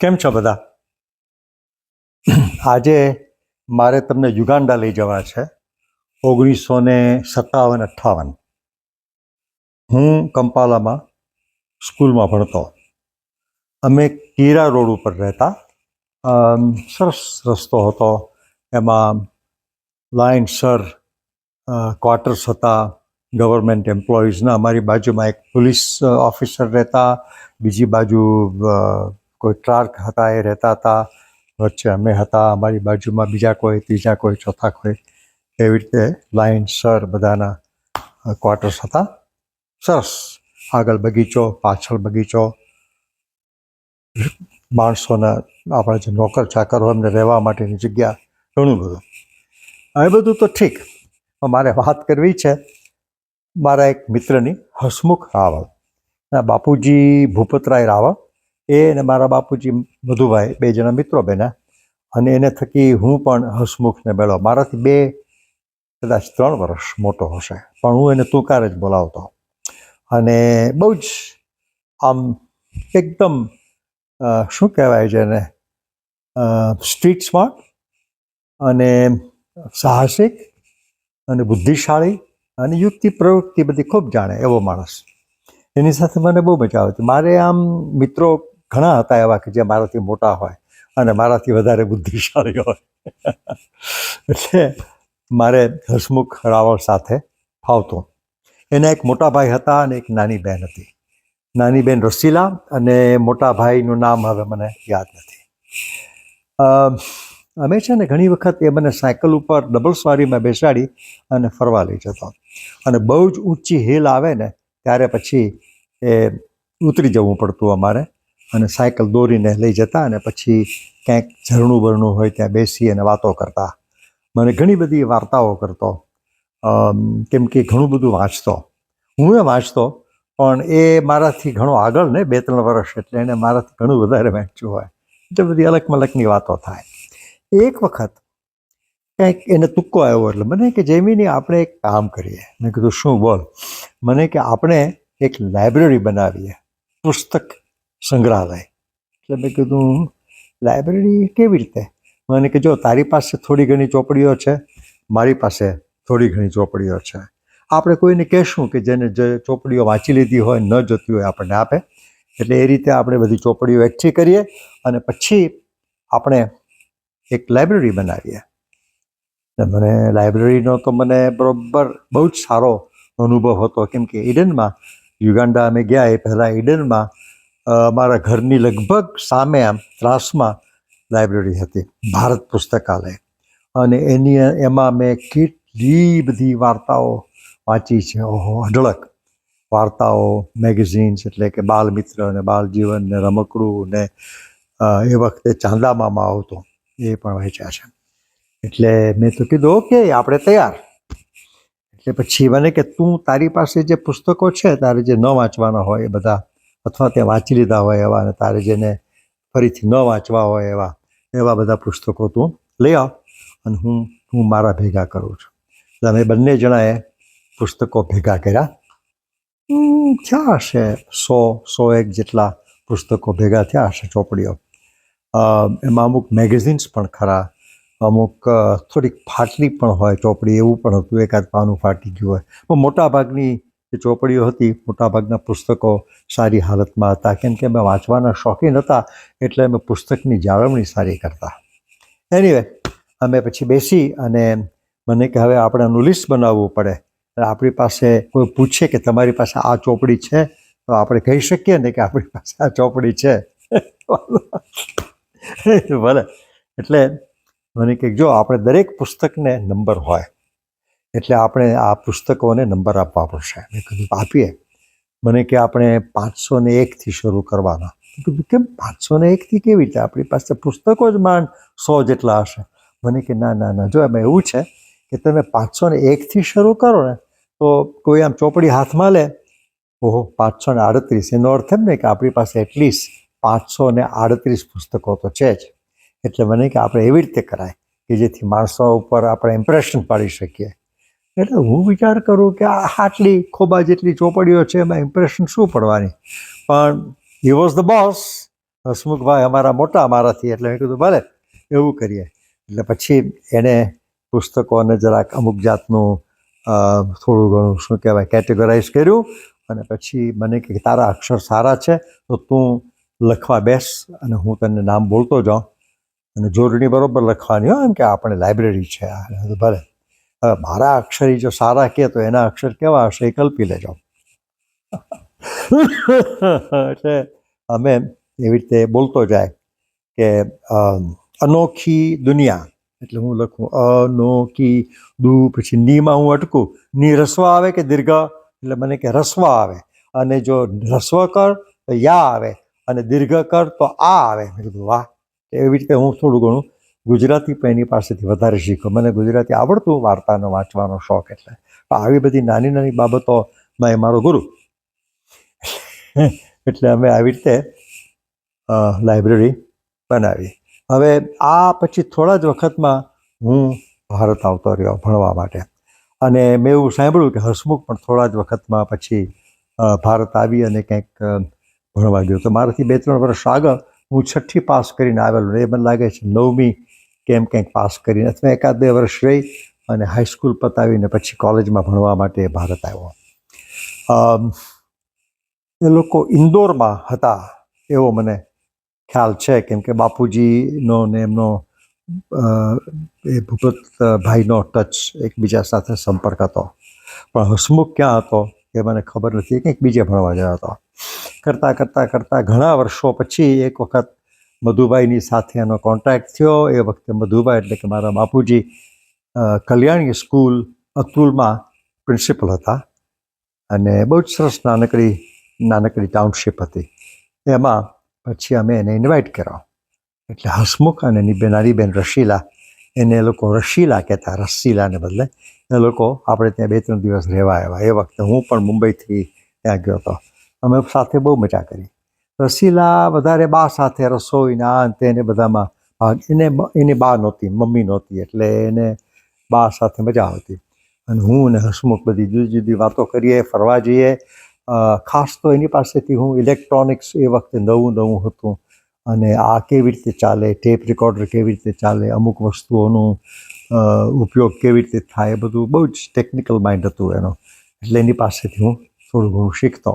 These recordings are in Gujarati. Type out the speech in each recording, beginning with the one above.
કેમ છો બધા? આજે મારે તમને યુગાન્ડા લઈ જવા છે, ઓગણીસો ને સત્તાવન અઠ્ઠાવન. હું કંપાલામાં સ્કૂલમાં ભણતો. અમે કીરા રોડ ઉપર રહેતા. સરસ રસ્તો હતો. એમાં લાઇનસર ક્વાર્ટર્સ હતા. ગવર્મેન્ટ એમ્પ્લોઈઝના અમારી બાજુમાં એક પોલીસ ઓફિસર રહેતા. બીજી બાજુ કોઈ ક્લાર્ક હતા, એ રહેતા હતા, વચ્ચે અમે હતા, અમારી બાજુમાં બીજા કોઈ, ત્રીજા કોઈ, ચોથા કોઈ, એવી રીતે લાઇનસર બધાના ક્વાર્ટર્સ હતા. સરસ. આગળ બગીચો, પાછળ બગીચો. માણસોના, આપણા જે નોકર ચાકર હોય એમને રહેવા માટેની જગ્યા, ઘણું બધું. એ બધું તો ઠીક. મારે વાત કરવી છે, મારા એક મિત્રની હસમુખ રાવળ બાપુજી ભૂપતરાય રાવળ એ અને મારા બાપુજી મધુભાઈ, બે જણા મિત્રો બન્યા. અને એને થકી હું પણ હસમુખને મેળો મારાથી બે, કદાચ ત્રણ વર્ષ મોટો હશે. પણ હું એને તુકાર જ બોલાવતો. અને બહુ જ આમ એકદમ શું કહેવાય છે એને? સ્ટ્રીટ સ્માર્ટ અને સાહસિક અને બુદ્ધિશાળી અને યુક્તિ પ્રવૃત્તિ બધી ખૂબ જાણે એવો માણસ. એની સાથે મને બહુ મજા આવતી મારે આમ મિત્રો ઘણા હતા એવા કે જે મારાથી મોટા હોય અને મારાથી વધારે બુદ્ધિશાળી હોય. એટલે મારે હસમુખ રાવળ સાથે ફાવતો. એના એક મોટા ભાઈ હતા અને એક નાની બહેન હતી. નાની બહેન રસીલા અને મોટા ભાઈનું નામ હવે મને યાદ નથી. અમે છે ને ઘણી વખત એ મને સાયકલ ઉપર ડબલ સવારીમાં બેસાડી અને ફરવા લઈ જતો. અને બહુ જ ઊંચી હિલ આવે ને ત્યારે પછી એ ઉતરી જવું પડતું અમારે. અને સાયકલ દોરીને લઈ જતા અને પછી ક્યાંક ઝરણું બરણું હોય ત્યાં બેસી અને વાતો કરતા. મને ઘણી બધી વાર્તાઓ કરતો. કેમ કે ઘણું બધું વાંચતો. હું એ વાંચતો, પણ એ મારાથી ઘણો આગળ ને બે ત્રણ વર્ષ એટલે એને મારાથી ઘણું વધારે વાંચ્યું હોય. એટલે બધી અલગ મલકની વાતો થાય. એક વખત કંઈક એને તુક્કો આવ્યો એટલે મને કે, જયમીની, આપણે એક કામ કરીએ. મેં કીધું, શું બોલ? મને કે, આપણે એક લાઇબ્રેરી બનાવીએ. પુસ્તક સંગ્રહાલય. એટલે મેં કીધું, લાઇબ્રેરી કેવી રીતે? મને કે, જો, તારી પાસે થોડી ઘણી ચોપડીઓ છે, મારી પાસે થોડી ઘણી ચોપડીઓ છે. આપણે કોઈને કહેશું કે જેને જે ચોપડીઓ વાંચી લીધી હોય, ન જોતી હોય, આપણને આપે. એટલે એ રીતે આપણે બધી ચોપડીઓ એકઠી કરીએ અને પછી આપણે એક લાઇબ્રેરી બનાવીએ. મને લાઇબ્રેરીનો તો મને બરાબર બહુ જ સારો અનુભવ હતો. કેમ કે ઈડનમાં યુગાન્ડા અમે ગયા એ પહેલાં ઈડનમાં અ, અમારા ઘરની લગભગ સામે આમ ત્રાસમાં લાઇબ્રેરી હતી ભારત પુસ્તકાલય. અને એની એમાં મેં કેટલી બધી વાર્તાઓ વાંચી છે. ઓહો અઢળક વાર્તાઓ મેગેઝિન્સ એટલે કે બાલ અને બાલજીવન ને રમકડું ને એ વખતે ચાંદામામાં આવતો એ પણ વાંચ્યા છે. એટલે મેં તો કીધું ઓકે આપણે તૈયાર. એટલે પછી મને કે તું તારી પાસે જે પુસ્તકો છે તારે જે ન વાંચવાના હોય એ બધા અથવા તે વાંચી લીધા હોય એવા અને તારે જેને ફરીથી ન વાંચવા હોય એવા એવા બધા પુસ્તકો તું લઈ આવ અને હું હું મારા ભેગા કરું છું. એટલે અમે બંને જણાએ પુસ્તકો ભેગા કર્યા. થયા હશે? સો સો એક જેટલા પુસ્તકો ભેગા થયા હશે ચોપડીઓ. એમાં અમુક મેગેઝિન્સ પણ ખરા. અમુક થોડીક ફાટલી પણ હોય ચોપડી, એવું પણ હતું, એકાદ પાનું ફાટી ગયું હોય. પણ મોટાભાગની જે ચોપડીઓ હતી, મોટાભાગના પુસ્તકો સારી હાલતમાં હતા. કેમ કે અમે વાંચવાના શોખીન હતા, એટલે અમે પુસ્તકની જાળવણી સારી કરતા. એનીવે અમે પછી બેસી અને મને કે હવે આપણે આનું લિસ્ટ બનાવવું પડે. આપણી પાસે કોઈ પૂછે કે તમારી પાસે આ ચોપડી છે, તો આપણે કહી શકીએ ને કે આપણી પાસે આ ચોપડી છે. ભલે. એટલે મને કે જો, આપણે દરેક પુસ્તકને નંબર હોય એટલે આપણે આ પુસ્તકોને નંબર આપવા પડશે. મેં કીધું, આપીએ. મને કે, આપણે પાંચસો ને એકથી શરૂ કરવાના. કેમ? પાંચસો ને એકથી કેવી રીતે? આપણી પાસે પુસ્તકો જ માંડ સો જેટલા હશે. મને કે, ના ના ના, જો એમાં એવું છે કે તમે પાંચસો ને એકથી શરૂ કરો ને, તો કોઈ આમ ચોપડી હાથમાં લે. ઓહો પાંચસો ને આડત્રીસ. એનો અર્થ એમ ને કે આપણી પાસે એટલીસ્ટ પાંચસો ને આડત્રીસ પુસ્તકો તો છે જ. એટલે મને કે, આપણે એવી રીતે કરાય કે જેથી માણસો ઉપર આપણે ઇમ્પ્રેશન પાડી શકીએ. એટલે હું વિચાર કરું કે આ આટલી ખોબા જેટલી ચોપડીઓ છે એમાં ઇમ્પ્રેશન શું પડવાની? પણ he was the boss Hasmukhbhai અમારા મોટા અમારાથી, એટલે મેં કીધું, ભલે, એવું કરીએ. એટલે પછી એણે પુસ્તકોને જરાક અમુક જાતનું થોડું ઘણું શું કહેવાય કેટેગરાઇઝ કર્યું. અને પછી મને કે તારા અક્ષર સારા છે, તો તું લખવા બેસ અને હું તને નામ બોલતો જાઉં. અને જોડણી બરોબર લખવાની હોય એમ કે આપણે લાઇબ્રેરી છે. ભલે. મારા અક્ષર જો સારા કહે તો એના અક્ષર કેવા હશે એ કલ્પી લેજો. એટલે અમે એવી રીતે બોલતો જાય કે અનોખી દુનિયા, એટલે હું લખું, અનોખી દુ પછી નીમાં હું અટકું, ની રસ્વ આવે કે દીર્ઘ? એટલે મને કે રસ્વ આવે. અને જો રસ્વ કર તો યા આવે, અને દીર્ઘ કર તો આ આવે. મેં કીધું, વાહ. એવી રીતે હું થોડું ઘણું ગુજરાતી પણ એની પાસેથી વધારે શીખ્યો મને ગુજરાતી આવડતું વાર્તાનો, વાંચવાનો શોખ એટલે. પણ આવી બધી નાની નાની બાબતોમાં એ મારો ગુરુ. એટલે અમે આવી રીતે લાઇબ્રેરી બનાવી. હવે આ પછી થોડા જ વખતમાં હું ભારત આવતો રહ્યો ભણવા માટે. અને મેં એવું સાંભળ્યું કે હસમુખ પણ થોડા જ વખતમાં પછી ભારત આવી અને કંઈક ભણવા ગયો. તો મારાથી બે, ત્રણ વર્ષ આગળ હું છઠ્ઠી પાસ કરીને આવેલો. એ મને લાગે છે નવમી કેમ કંઈક પાસ કરીને અથવા એકાદ બે વર્ષ રહી અને હાઈસ્કૂલ પતાવીને પછી કોલેજમાં ભણવા માટે ભારત આવ્યો. એ લોકો ઇન્દોરમાં હતા એવો મને ખ્યાલ છે, કેમ કે બાપુજીનો ને એમનો એ ભૂપતભાઈનો ટચ એકબીજા સાથે સંપર્ક હતો. પણ હસમુખ ક્યાં હતો એ મને ખબર નથી કંઈક બીજે ભણવા ગયો હતો. કરતાં કરતાં કરતાં ઘણા વર્ષો પછી એક વખત મધુભાઈની સાથે એનો કોન્ટેક્ટ થયો. એ વખતે મધુભાઈ એટલે કે મારા બાપુજી કલ્યાણી સ્કૂલ અતુલમાં પ્રિન્સિપલ હતા અને બહુ જ સરસ નાનકડી નાનકડી ટાઉનશીપ હતી. એમાં પછી અમે એને ઇન્વાઇટ કર્યો. એટલે હસમુખ અને એની બેનારીબેન રશીલા, એને એ લોકો રશીલા કહેતા રસીલાને બદલે એ લોકો આપણે ત્યાં બે ત્રણ દિવસ રહેવા આવ્યા. એ વખતે હું પણ મુંબઈથી ત્યાં ગયો હતો. અમે સાથે બહુ મજા કરી. રસીલા વધારે બા સાથે રસોઈના અંતે એને બધામાં ભાગ. એને એની બા નહોતી, મમ્મી નહોતી, એટલે એને બા સાથે મજા આવતી. અને હું અને હસમુખ બધી જુદી જુદી વાતો કરીએ, ફરવા જઈએ. ખાસ તો એની પાસેથી હું ઇલેક્ટ્રોનિક્સ એ વખતે નવું નવું હતું. અને આ કેવી રીતે ચાલે, ટેપ રેકોર્ડર કેવી રીતે ચાલે, અમુક વસ્તુઓનું ઉપયોગ કેવી રીતે થાય, એ બધું બહુ જ ટેકનિકલ માઇન્ડ હતું એનો. એટલે એની પાસેથી હું થોડું ઘણું શીખતો.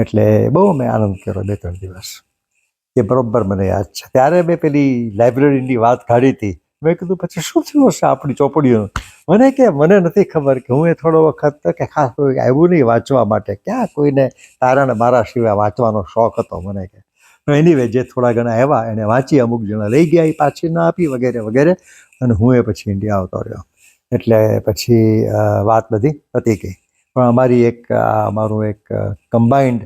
એટલે બહુ મેં આનંદ કર્યો બે ત્રણ દિવસ. એ બરાબર મને યાદ છે. ત્યારે મેં પેલી લાઇબ્રેરીની વાત કાઢી હતી. મેં કીધું, પછી શું થયું હશે આપણી ચોપડીઓનું? મને કે, મને નથી ખબર કે હું એ થોડો વખત કે ખાસ કોઈ આવ્યું નહીં વાંચવા માટે. ક્યાં કોઈને તારાને મારા સિવાય વાંચવાનો શોખ હતો? મને કે. એની જે થોડા ઘણા આવ્યા, એને વાંચી અમુક જણા લઈ ગયા, એ પાછી ના આપી, વગેરે વગેરે. અને હું એ પછી ઇન્ડિયા આવતો રહ્યો. એટલે પછી વાત બધી પતી ગઈ. પણ અમારી એક અમારું એક કમ્બાઇન્ડ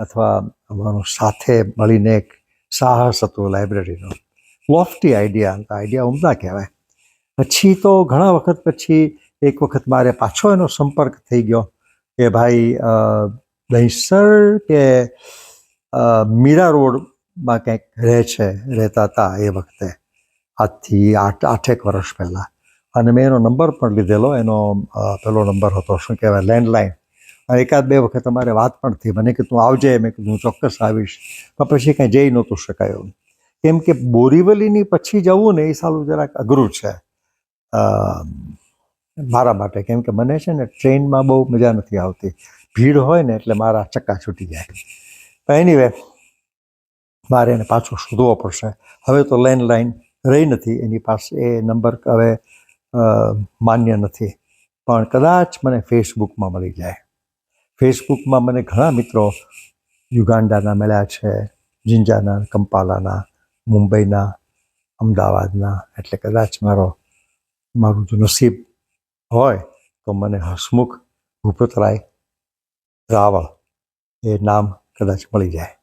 અથવા અમારું સાથે મળીને એક સાહસ હતું લાઇબ્રેરીનો લોફ્ટી આઈડિયા આઈડિયા ઉમદા કહેવાય. પછી તો ઘણા વખત પછી એક વખત મારે પાછો એનો સંપર્ક થઈ ગયો કે ભાઈ દહીસર કે મીરા રોડમાં કંઈક રહે છે, રહેતા હતા એ વખતે. આજથી આઠ, આઠેક વર્ષ પહેલાં. અને મેં એનો નંબર પણ લીધેલો, એનો પેલો નંબર હતો, શું કહેવાય લેન્ડલાઇન એકાદ બે વખત અમારે વાત પણ થઈ, મને કે, તું આવજે. મેં કીધું, હું ચોક્કસ આવીશ. પણ પછી કાંઈ જઈ નહોતું શકાયું. કેમ કે બોરીવલીની પછી જવું ને એ સાલું જરાક અઘરું છે મારા માટે. કેમ કે મને છે ને ટ્રેનમાં બહુ મજા નથી આવતી. ભીડ હોય ને એટલે મારા ચક્કા છૂટી જાય. પણ એનીવે મારે એને પાછો શોધવો પડશે. હવે તો લેન્ડલાઇન રહી નથી, એની પાસે એ નંબર, હવે માન્ય નથી. પણ કદાચ મને ફેસબુકમાં મળી જાય. ફેસબુકમાં મને ઘણા મિત્રો યુગાન્ડાના મળ્યા છે, જિંજાના, કંપાલાના, મુંબઈના, અમદાવાદના, એટલે કદાચ મારો, મારું જો નસીબ હોય તો મને હસમુખ ભૂપતરાય રાવળ એ નામ કદાચ મળી જાય.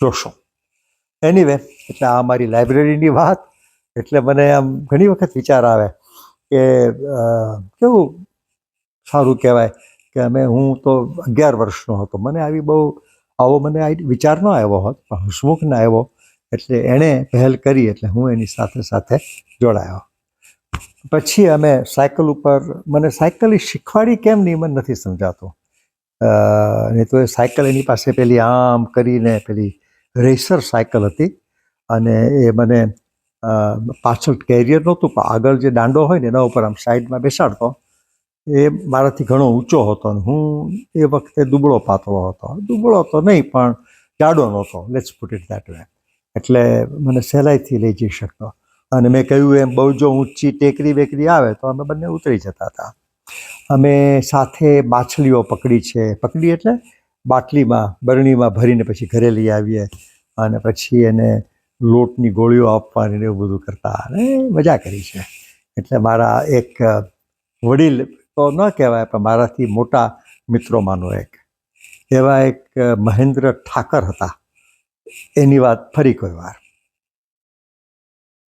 જોશો. એનીવે એટલે આ મારી લાઇબ્રેરીની વાત, એટલે મને આમ ઘણી વખત વિચાર આવે કે કેવું સારું કહેવાય કે અમે, હું તો અગિયાર વર્ષનો હતો. મને આવી બહુ, આવો મને વિચાર ન આવ્યો હોત, પણ હસમુખને આવ્યો એટલે એણે પહેલ કરી એટલે હું એની સાથે સાથે જોડાયો. પછી અમે સાયકલ ઉપર, મને સાયકલ શીખવાડી કેમ નહીં મને નથી સમજાતું. નહીં તો એ સાયકલ એની પાસે પેલી આમ કરીને પેલી રેસર સાયકલ હતી અને એ મને પાછળ કેરિયર નહોતું, પણ આગળ જે દાંડો હોય ને, એના ઉપર આમ સાઈડમાં બેસાડતો, એ મારાથી ઘણો ઊંચો હતો અને હું એ વખતે દુબળો પાતળો હતો. દુબળો તો નહીં, પણ જાડો નહોતો. Let's put it that way એટલે મને સહેલાઈથી લઈ જઈ શકતો. અને મેં કહ્યું એમ, બહુ જો ઊંચી ટેકરી બેકરી આવે, તો અમે બંને ઉતરી જતા હતા. અમે સાથે માછલીઓ પકડી છે. પકડી એટલે બાટલીમાં, બરણીમાં ભરીને પછી ઘરે લઈ આવીએ. અને પછી એને લોટની ગોળીઓ આપવાની ને એવું બધું કરતા અને મજા કરી છે. એટલે મારા એક વડીલ તો ન કહેવાય, પણ મારાથી મોટા મિત્રોમાંનો એક. એવા એક મહેન્દ્ર ઠાકર હતા. એની વાત ફરી કોઈ વાર.